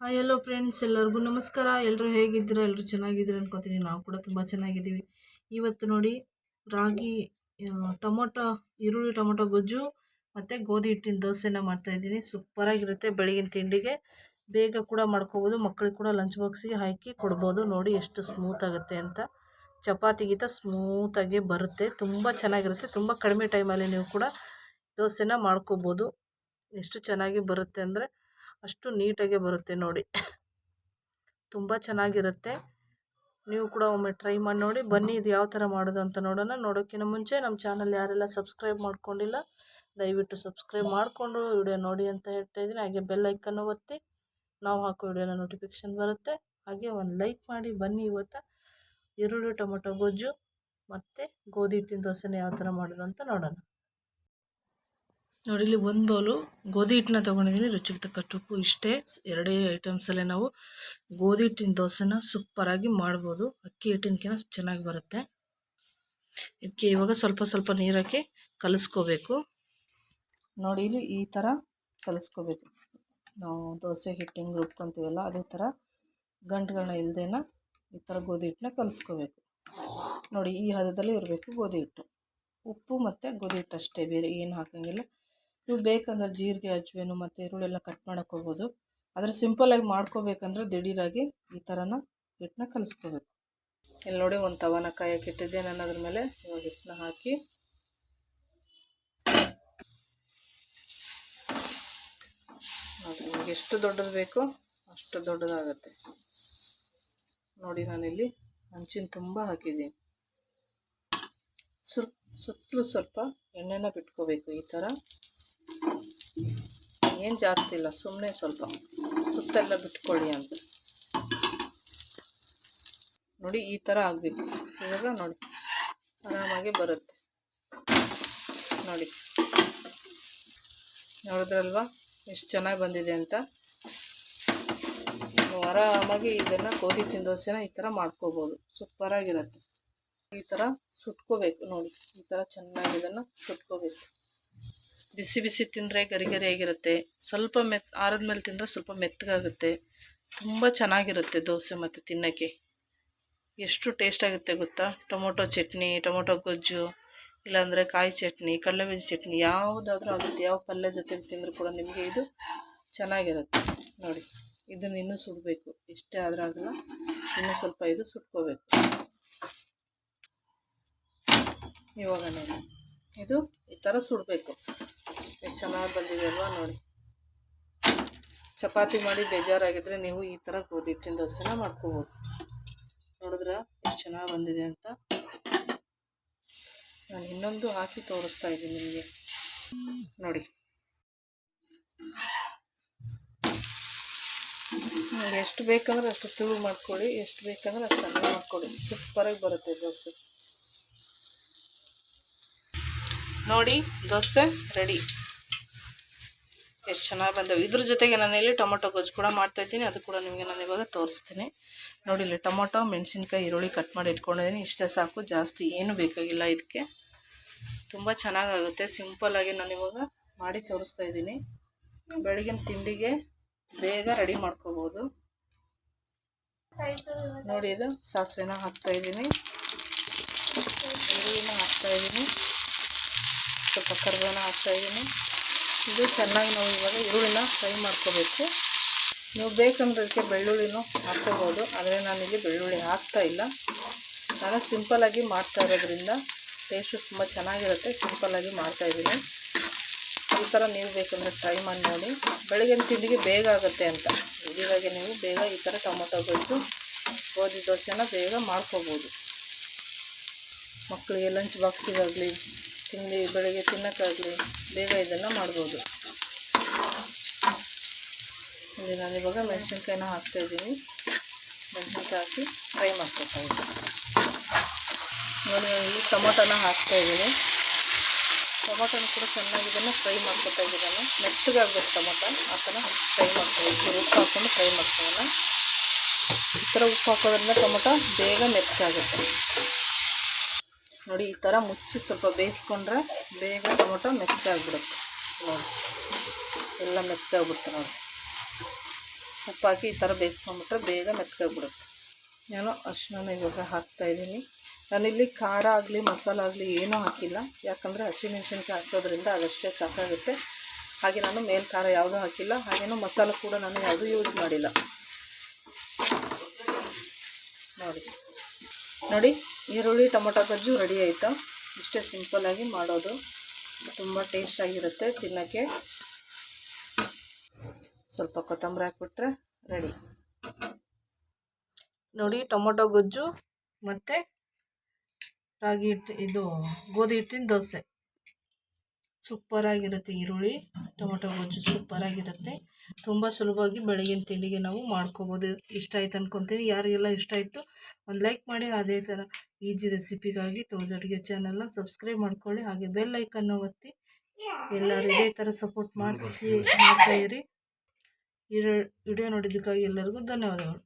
Hi hello friends ಎಲ್ಲರಿಗೂ ನಮಸ್ಕಾರ. ಎಲ್ಲರೂ ಹೇಗಿದ್ದೀರಾ? ಎಲ್ಲರೂ ಚೆನ್ನಾಗಿದ್ದೀರಾ ಅನ್ಕೊತೀನಿ. ನಾವು ಕೂಡ ತುಂಬ ಚೆನ್ನಾಗಿದ್ದೀವಿ. ಇವತ್ತು ನೋಡಿ ರಾಗಿ ಟೊಮೊಟೊ, ಈರುಳ್ಳಿ, ಟೊಮೊಟೊ ಗೊಜ್ಜು ಮತ್ತು ಗೋಧಿ ಹಿಟ್ಟಿನ ದೋಸೆನ ಮಾಡ್ತಾಯಿದ್ದೀನಿ ಸೂಪರಾಗಿರುತ್ತೆ ಬೆಳಗಿನ ತಿಂಡಿಗೆ. ಬೇಗ ಕೂಡ ಮಾಡ್ಕೋಬೋದು. ಮಕ್ಕಳಿಗೆ ಕೂಡ ಲಂಚ್ ಬಾಕ್ಸಿಗೆ ಹಾಕಿ ಕೊಡ್ಬೋದು. ನೋಡಿ ಎಷ್ಟು ಸ್ಮೂತ್ ಆಗುತ್ತೆ ಅಂತ. ಚಪಾತಿಗಿಂತ ಸ್ಮೂತಾಗಿ ಬರುತ್ತೆ. ತುಂಬ ಚೆನ್ನಾಗಿರುತ್ತೆ. ತುಂಬ ಕಡಿಮೆ ಟೈಮಲ್ಲಿ ನೀವು ಕೂಡ ದೋಸೆನ ಮಾಡ್ಕೋಬೋದು. ಎಷ್ಟು ಚೆನ್ನಾಗಿ ಬರುತ್ತೆ ಅಂದರೆ ಅಷ್ಟು ನೀಟಾಗೆ ಬರುತ್ತೆ ನೋಡಿ. ತುಂಬ ಚೆನ್ನಾಗಿರುತ್ತೆ. ನೀವು ಕೂಡ ಒಮ್ಮೆ ಟ್ರೈ ಮಾಡಿ ನೋಡಿ. ಬನ್ನಿ ಇದು ಯಾವ ಥರ ಮಾಡೋದು ಅಂತ ನೋಡೋಣ. ನೋಡೋಕ್ಕಿಂತ ಮುಂಚೆ ನಮ್ಮ ಚಾನಲ್ ಯಾರೆಲ್ಲ ಸಬ್ಸ್ಕ್ರೈಬ್ ಮಾಡ್ಕೊಂಡಿಲ್ಲ, ದಯವಿಟ್ಟು ಸಬ್ಸ್ಕ್ರೈಬ್ ಮಾಡಿಕೊಂಡು ವಿಡಿಯೋ ನೋಡಿ ಅಂತ ಹೇಳ್ತಾ ಇದ್ದೀನಿ. ಹಾಗೆ ಬೆಲ್ ಐಕನ್ನು ಒತ್ತಿ ನಾವು ಹಾಕೋ ವಿಡಿಯೋನ ನೋಟಿಫಿಕೇಶನ್ ಬರುತ್ತೆ. ಹಾಗೆ ಒಂದು ಲೈಕ್ ಮಾಡಿ, ಬನ್ನಿ ಇವತ್ತು. ಈರುಳ್ಳಿ, ಟೊಮೊಟೊ, ಗೊಜ್ಜು ಮತ್ತು ಗೋಧಿ ಹಿಟ್ಟಿನ ದೋಸೆನ ಯಾವ ಥರ ಮಾಡೋದು ಅಂತ ನೋಡೋಣ. ನೋಡಿ, ಇಲ್ಲಿ ಒಂದು ಬೌಲು ಗೋಧಿ ಹಿಟ್ಟನ್ನ ತೊಗೊಂಡಿದ್ದೀನಿ. ರುಚಿಗೆ ತಕ್ಕಷ್ಟು ಉಪ್ಪು ಇಷ್ಟೇ. ಎರಡೇ ಐಟಮ್ಸಲ್ಲೇ ನಾವು ಗೋಧಿ ಹಿಟ್ಟಿನ ದೋಸೆನ ಸೂಪರಾಗಿ ಮಾಡ್ಬೋದು. ಅಕ್ಕಿ ಹಿಟ್ಟಿನಕಿಂತ ಚೆನ್ನಾಗಿ ಬರುತ್ತೆ. ಇದಕ್ಕೆ ಇವಾಗ ಸ್ವಲ್ಪ ಸ್ವಲ್ಪ ನೀರು ಹಾಕಿ ಕಲಿಸ್ಕೋಬೇಕು. ನೋಡಿ, ಇಲ್ಲಿ ಈ ಥರ ಕಲಿಸ್ಕೋಬೇಕು. ನಾವು ದೋಸೆ ಹಿಟ್ಟು ಹೆಂಗೆ ರುಬ್ಕೊತೀವಲ್ಲ ಅದೇ ಥರ ಗಂಟುಗಳನ್ನ ಇಲ್ಲದೇನ ಈ ಥರ ಗೋಧಿ ಹಿಟ್ಟನ್ನ ಕಲಿಸ್ಕೋಬೇಕು. ನೋಡಿ, ಈ ಹದದಲ್ಲಿ ಇರಬೇಕು ಗೋಧಿ ಹಿಟ್ಟು. ಉಪ್ಪು ಮತ್ತು ಗೋಧಿ ಹಿಟ್ಟು ಅಷ್ಟೇ ಬೇರೆ ಏನು ಹಾಕೋಂಗಿಲ್ಲ. ನೀವು ಬೇಕಂದ್ರೆ ಜೀರಿಗೆ ಅಜ್ವೇನು ಮತ್ತು ಈರುಳ್ಳಿ ಎಲ್ಲ ಕಟ್ ಮಾಡ್ಕೋಬೋದು ಆದರೆ ಸಿಂಪಲಾಗಿ ಮಾಡ್ಕೋಬೇಕಂದ್ರೆ ದಿಢೀರಾಗಿ ಈ ಥರನ ಹಿಟ್ಟನ್ನ ಕಲಿಸ್ಕೋಬೇಕು. ಇಲ್ಲಿ ನೋಡಿ ಒಂದು ತವನ ಕಾಯಕ್ಕೆ ಇಟ್ಟಿದ್ದೆ ನಾನು ಅದ್ರ ಮೇಲೆ ಇವಾಗ ಹಿಟ್ಟನ್ನ ಹಾಕಿ ನೋಡಿ ನಿಮಗೆ ಎಷ್ಟು ದೊಡ್ಡದು ಬೇಕೋ ಅಷ್ಟು ದೊಡ್ಡದಾಗತ್ತೆ. ನೋಡಿ ನಾನಿಲ್ಲಿ ಹಂಚಿನ ತುಂಬ ಹಾಕಿದ್ದೀನಿ. ಸುರ್ ಸುತ್ತಲೂ ಸ್ವಲ್ಪ ಎಣ್ಣೆನ ಬಿಟ್ಕೋಬೇಕು ಈ ಥರ ಏನು ಜಾಸ್ತಿ ಇಲ್ಲ ಸುಮ್ಮನೆ ಸ್ವಲ್ಪ ಸುತ್ತೆಲ್ಲ ಬಿಟ್ಕೊಳ್ಳಿ ಅಂತ. ನೋಡಿ, ಈ ಥರ ಆಗಬೇಕು. ಇವಾಗ ನೋಡಿ, ಆರಾಮಾಗಿ ಬರುತ್ತೆ. ನೋಡಿ, ನೋಡಿದ್ರಲ್ವಾ? ಎಷ್ಟು ಚೆನ್ನಾಗಿ ಬಂದಿದೆ ಅಂತ. ಆರಾಮಾಗಿ ಇದನ್ನು ಗೋಧಿ ತಿಂದೋಸಿನ ದೋಸೆನ ಈ ಥರ ಮಾಡ್ಕೋಬೋದು. ಸೂಪರಾಗಿರುತ್ತೆ ಈ ಥರ ಸುಟ್ಕೋಬೇಕು, ನೋಡಿ. ಈ ಥರ ಚೆನ್ನಾಗಿ ಇದನ್ನು ಸುಟ್ಕೋಬೇಕು. ಬಿಸಿ ಬಿಸಿ ತಿಂದರೆ ಗರಿ ಗರಿಯಾಗಿರುತ್ತೆ ಸ್ವಲ್ಪ ಮೆತ್ ಆರದ್ಮೇಲೆ ತಿಂದರೆ ಸ್ವಲ್ಪ ಮೆತ್ತಗಾಗುತ್ತೆ. ತುಂಬ ಚೆನ್ನಾಗಿರುತ್ತೆ ದೋಸೆ ಮತ್ತು ತಿನ್ನೋಕ್ಕೆ. ಎಷ್ಟು ಟೇಸ್ಟ್ ಆಗುತ್ತೆ ಗೊತ್ತಾ? ಟೊಮೊಟೊ ಚಟ್ನಿ, ಟೊಮೊಟೊ ಗೊಜ್ಜು, ಇಲ್ಲಾಂದರೆ ಕಾಯಿ ಚಟ್ನಿ ಕಡಲೆಬೀಜ ಚಟ್ನಿ, ಯಾವುದಾದ್ರೂ ಆಗುತ್ತೆ. ಯಾವ ಪಲ್ಯ ಜೊತೆಗೆ ತಿಂದರೂ ಕೂಡ ನಿಮಗೆ ಇದು ಚೆನ್ನಾಗಿರುತ್ತೆ. ನೋಡಿ, ಇದನ್ನು ಇನ್ನೂ ಸುಡಬೇಕು. ಇಷ್ಟೇ ಆದರೂ ಇನ್ನೂ ಸ್ವಲ್ಪ ಇದು ಸುಟ್ಕೋಬೇಕು. ಇವಾಗ ಇದು ಈ ಥರ ಸುಡಬೇಕು. ಎಷ್ಟು ಚೆನ್ನಾಗಿ ಬಂದಿದೆ ಅಲ್ವಾ ನೋಡಿ. ಚಪಾತಿ ಮಾಡಿ ಬೇಜಾರಾಗಿದ್ದರೆ ನೀವು ಈ ಥರ ಗೋಧಿ ಹಿಟ್ಟಿನ ದೋಸೆನ ಮಾಡ್ಕೋಬೋದು. ನೋಡಿದ್ರೆ ಎಷ್ಟು ಚೆನ್ನಾಗಿ ಬಂದಿದೆ ಅಂತ. ನಾನು ಇನ್ನೊಂದು ಹಾಕಿ ತೋರಿಸ್ತಾ ಇದ್ದೀನಿ ನಿಮಗೆ. ನೋಡಿ. ಎಷ್ಟು ಬೇಕಂದ್ರೆ ಅಷ್ಟು ತಿಳು ಮಾಡ್ಕೊಳ್ಳಿ, ಎಷ್ಟು ಬೇಕಂದ್ರೆ ಅಷ್ಟು ಅನ್ನ ಮಾಡ್ಕೊಳ್ಳಿ. ಸೂಪರಾಗಿ ಬರುತ್ತೆ ದೋಸೆ. ನೋಡಿ, ದೋಸೆ ರೆಡಿ ಎಷ್ಟು ಚೆನ್ನಾಗಿ ಬಂದವು. ಇದ್ರ ಜೊತೆಗೆ ನಾನು ಇಲ್ಲಿ ಟೊಮೊಟೊ ಗೊಜ್ಜು ಕೂಡ ಮಾಡ್ತಾಯಿದ್ದೀನಿ ಅದು ಕೂಡ ನಿಮಗೆ ನಾನು ಇವಾಗ ತೋರಿಸ್ತೀನಿ. ನೋಡಿ, ಇಲ್ಲಿ ಟೊಮೊಟೊ, ಮೆಣಸಿನ್ಕಾಯಿ, ಈರುಳ್ಳಿ ಕಟ್ ಮಾಡಿ ಇಟ್ಕೊಂಡಿದ್ದೀನಿ. ಇಷ್ಟೇ ಸಾಕು, ಜಾಸ್ತಿ ಏನು ಬೇಕಾಗಿಲ್ಲ ಇದಕ್ಕೆ. ತುಂಬ ಚೆನ್ನಾಗಾಗುತ್ತೆ. ಸಿಂಪಲ್ಲಾಗಿ ನಾನು ಇವಾಗ ಮಾಡಿ ತೋರಿಸ್ತಾ ಇದ್ದೀನಿ. ಬೆಳಗಿನ ತಿಂಡಿಗೆ ಬೇಗ ರೆಡಿ ಮಾಡ್ಕೋಬೋದು. ನೋಡಿ, ಇದು ಸಾಸಿವೆನ ಹಾಕ್ತಾಯಿದ್ದೀನಿ ಈರುಳ್ಳಿನ ಹಾಕ್ತಾಯಿದ್ದೀನಿ ಸ್ವಲ್ಪ ಹಾಕ್ತಾ ಹಾಕ್ತಾಯಿದ್ದೀನಿ ಇದು ಚೆನ್ನಾಗಿ ನಾವು ಇವಾಗ ಈರುಳ್ಳಿನ ಫ್ರೈ ಮಾಡ್ಕೋಬೇಕು. ನೀವು ಬೇಕಂದ್ರೆ ಅದಕ್ಕೆ ಬೆಳ್ಳುಳ್ಳಿನೂ ಹಾಕ್ಕೋಬೋದು, ಆದರೆ ನಾನಿಲ್ಲಿ ಬೆಳ್ಳುಳ್ಳಿ ಹಾಕ್ತಾ ಇಲ್ಲ. ನಾನು ಸಿಂಪಲ್ಲಾಗಿ ಮಾಡ್ತಾ ಇರೋದ್ರಿಂದ ಟೇಸ್ಟು ತುಂಬ ಚೆನ್ನಾಗಿರುತ್ತೆ ಸಿಂಪಲ್ಲಾಗಿ ಮಾಡ್ತಾಯಿದ್ದೀನಿ ಈ ಥರ ನೀವು ಬೇಕಂದರೆ ಟ್ರೈ ಮಾಡಿ ನೋಡಿ. ಬೆಳಗಿನ ತಿಂಡಿಗೆ ಬೇಗ ಆಗುತ್ತೆ ಅಂತ. ಇದಾಗೆ ನೀವು ಬೇಗ ಈ ಥರ ಟೊಮೊಟೊ ಗೊಜ್ಜು, ಗೋಧಿ ದೋಸೆನ ಬೇಗ ಮಾಡ್ಕೋಬೋದು. ಮಕ್ಕಳಿಗೆ ಲಂಚ್ ಬಾಕ್ಸಿಗಾಗಲಿ ತಿಂಡಿ ಬೆಳಗ್ಗೆ ತಿನ್ನೋಕ್ಕಾಗಲಿ ಬೇಗ ಇದನ್ನು ಮಾಡ್ಬೋದು. ಇಲ್ಲಿ ನಾನು ಇವಾಗ ಮೆಣಸಿನ್ಕಾಯಿನ ಹಾಕ್ತಾಯಿದ್ದೀನಿ ಮೆಣಸಿನ್ಕಾಯಿ ಹಾಕಿ ಫ್ರೈ ಮಾಡ್ಕೊತಾ ಇದ್ದೀನಿ. ನೋಡಿ, ನಾನು ಇಲ್ಲಿ ಟೊಮೊಟೊನ ಹಾಕ್ತಾಯಿದ್ದೀನಿ ಟೊಮೊಟೊನ ಕೂಡ ಚೆನ್ನಾಗಿ ಫ್ರೈ ಮಾಡ್ಕೊತಾ ಇದ್ದೀನಿ ಮೆತ್ತಗಾಗಬೇಕು ಟೊಮೊಟೊ. ಆ ಥರ ಫ್ರೈ ಮಾಡ್ಕೊಬೇಕು ಉಪ್ಪು ಹಾಕ್ಕೊಂಡು ಫ್ರೈ ಮಾಡ್ಕೊಳ್ಳೋಣ. ಈ ಥರ ಉಪ್ಪು ಹಾಕೋದ್ರಿಂದ ಟೊಮೊಟೊ ಬೇಗ ಮೆತ್ತಗಾಗುತ್ತೆ. ನೋಡಿ, ಈ ಥರ ಮುಚ್ಚಿ ಸ್ವಲ್ಪ ಬೇಯಿಸ್ಕೊಂಡ್ರೆ ಬೇಗ ಟೊಮೊಟೊ ಮೆತ್ತಗಾಗ್ಬಿಡುತ್ತೆ. ನೋಡಿ, ಎಲ್ಲ ಮೆತ್ತಗಾಗ್ಬಿಡುತ್ತೆ ನೋಡಿ. ಉಪ್ಪಾಕಿ ಈ ಥರ ಬೇಯಿಸ್ಕೊಂಡ್ಬಿಟ್ರೆ ಬೇಗ ಮೆತ್ಕೊಬಿಡುತ್ತೆ ನಾನು ಅರಿಶಿನ ಇವಾಗ ಹಾಕ್ತಾಯಿದ್ದೀನಿ ನಾನಿಲ್ಲಿ ಖಾರ ಆಗಲಿ, ಮಸಾಲ ಆಗಲಿ ಏನೂ ಹಾಕಿಲ್ಲ. ಯಾಕಂದರೆ ಹಸಿಮೆಣ್ಸಿನ್ಕಾಯಿ ಹಾಕೋದ್ರಿಂದ ಅದಷ್ಟೇ ಸಾಕಾಗುತ್ತೆ. ಹಾಗೆ ನಾನು ಮೇಲ್ ಖಾರ ಯಾವುದೂ ಹಾಕಿಲ್ಲ. ಹಾಗೇನೂ ಮಸಾಲೆ ಕೂಡ ನಾನು ಯಾವುದೂ ಯೂಸ್ ಮಾಡಿಲ್ಲ. ನೋಡಿ. ನೋಡಿ ಈರುಳ್ಳಿ, ಟೊಮೊಟೊ, ಗೊಜ್ಜು ರೆಡಿ ಆಯಿತು. ಇಷ್ಟೇ ಸಿಂಪಲ್ಲಾಗಿ ಮಾಡೋದು. ತುಂಬ ಟೇಸ್ಟಾಗಿರುತ್ತೆ ತಿನ್ನೋಕ್ಕೆ. ಸ್ವಲ್ಪ ಕೊತ್ತಂಬರಿ ಹಾಕ್ಬಿಟ್ರೆ ರೆಡಿ ನೋಡಿ, ಟೊಮೊಟೊ, ಗೊಜ್ಜು ಮತ್ತು ರಾಗಿ ಹಿಟ್ಟು, ಇದು ಗೋಧಿ ಹಿಟ್ಟಿನ ದೋಸೆ. ಸೂಪರಾಗಿರುತ್ತೆ ಈರುಳ್ಳಿ, ಟೊಮೊಟೊ ಗೊಜ್ಜು ಸೂಪರಾಗಿರುತ್ತೆ. ತುಂಬ ಸುಲಭವಾಗಿ ಬೆಳಗಿನ ತಿಂಡಿಗೆ ನಾವು ಮಾಡ್ಕೋಬೋದು. ಇಷ್ಟ ಆಯ್ತು ಅನ್ಕೊತೀನಿ. ಯಾರಿಗೆಲ್ಲ ಇಷ್ಟ ಆಯಿತು ಒಂದು ಲೈಕ್ ಮಾಡಿ, ಅದೇ ಥರ ಈಜಿ ರೆಸಿಪಿಗಾಗಿ ತೋಜಡಿಗೆ ಚಾನಲ್ನ ಸಬ್ಸ್ಕ್ರೈಬ್ ಮಾಡ್ಕೊಳ್ಳಿ. ಹಾಗೆ ಬೆಲ್ ಐಕನ್ನು ಒತ್ತಿ ಎಲ್ಲರೂ ಇದೇ ಥರ ಸಪೋರ್ಟ್ ಮಾಡ್ತಾ ಮಾಡ್ತಾಯಿರಿ ವಿಡಿಯೋ ನೋಡಿದ್ದಕ್ಕಾಗಿ ಎಲ್ಲರಿಗೂ ಧನ್ಯವಾದಗಳು.